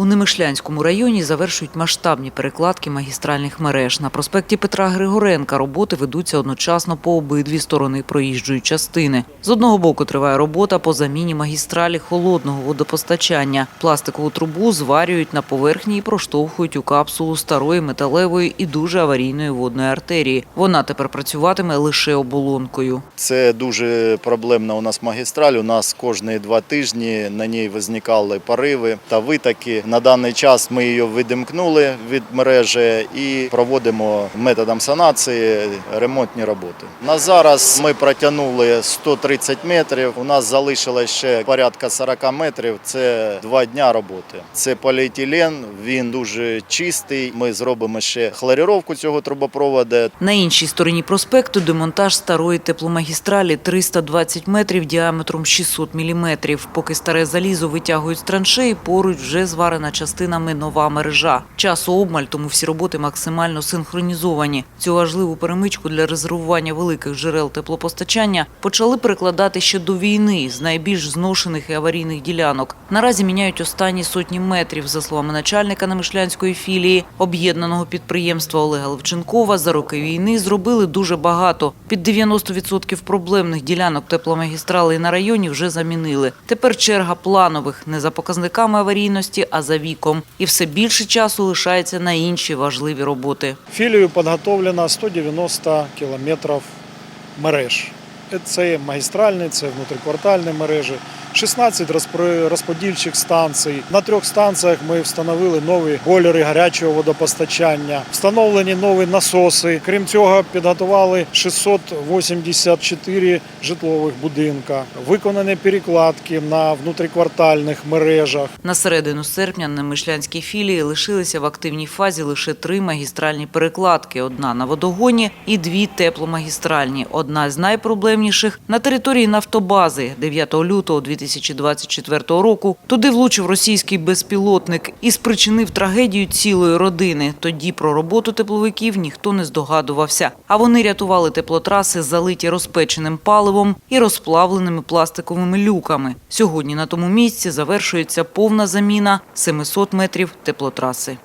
У Немишлянському районі завершують масштабні перекладки магістральних мереж. На проспекті Петра Григоренка роботи ведуться одночасно по обидві сторони проїжджої частини. З одного боку триває робота по заміні магістралі холодного водопостачання. Пластикову трубу зварюють на поверхні і проштовхують у капсулу старої металевої і дуже аварійної водної артерії. Вона тепер працюватиме лише оболонкою. Це дуже проблемна у нас магістраль. У нас кожні два тижні на ній визникали пориви та витоки. На даний час ми її відімкнули від мережі і проводимо методом санації ремонтні роботи. На зараз ми протягнули 130 метрів. У нас залишилось ще порядка 40 метрів. Це два дня роботи. Це поліетилен, він дуже чистий. Ми зробимо ще хлорировку цього трубопроводу. На іншій стороні проспекту демонтаж старої тепломагістралі 320 метрів діаметром 600 міліметрів. Поки старе залізо витягують з траншеї, поруч вже зварена частинами нова мережа. Часу обмаль, тому всі роботи максимально синхронізовані. Цю важливу перемичку для резервування великих джерел теплопостачання почали перекладати ще до війни з найбільш зношених і аварійних ділянок. Наразі міняють останні сотні метрів, за словами начальника Намишлянської філії об'єднаного підприємства Олега Левченкова. За роки війни зробили дуже багато. Під 90% проблемних ділянок тепломагістралей на районі вже замінили. Тепер черга планових не за показниками аварійності, а за віком. І все більше часу лишається на інші важливі роботи. Філією підготовлено 190 кілометрів мереж. Це магістральні, це внутриквартальні мережі, 16 розпро- розподільчих станцій. На трьох станціях ми встановили нові бойлери гарячого водопостачання, встановлені нові насоси. Крім цього, підготували 684 житлових будинка, виконані перекладки на внутриквартальних мережах. На середину серпня на Мишлянській філії лишилися в активній фазі лише три магістральні перекладки: одна на водогоні і дві тепломагістральні. Одна з найпроблемніших на території нафтобази 9 лютого 2024 року. Туди влучив російський безпілотник і спричинив трагедію цілої родини. Тоді про роботу тепловиків ніхто не здогадувався. А вони рятували теплотраси, залиті розпеченим паливом і розплавленими пластиковими люками. Сьогодні на тому місці завершується повна заміна 700 метрів теплотраси.